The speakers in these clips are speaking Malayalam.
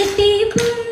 Keep. birthday.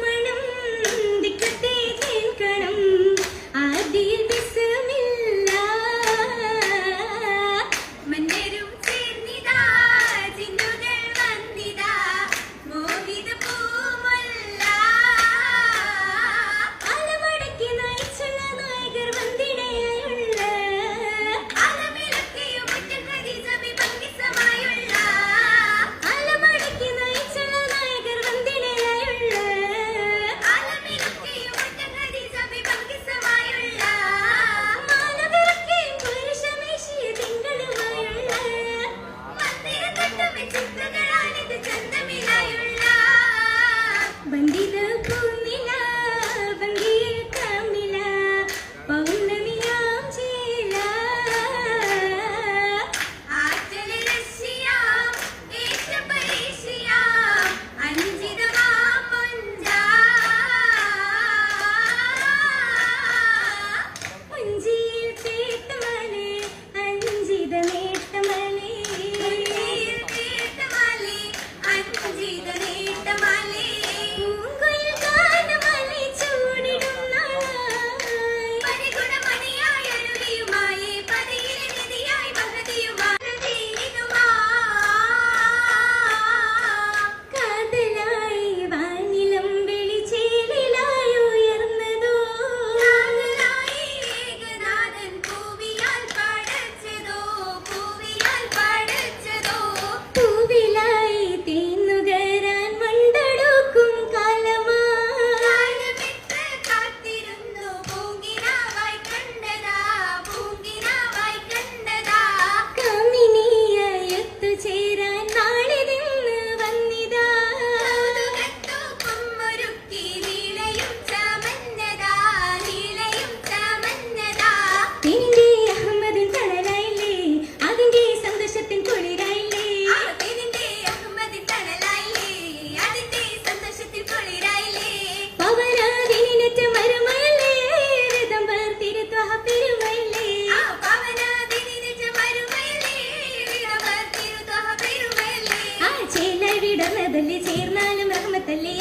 ചേർന്നാലും റഹ്മത്തല്ലേ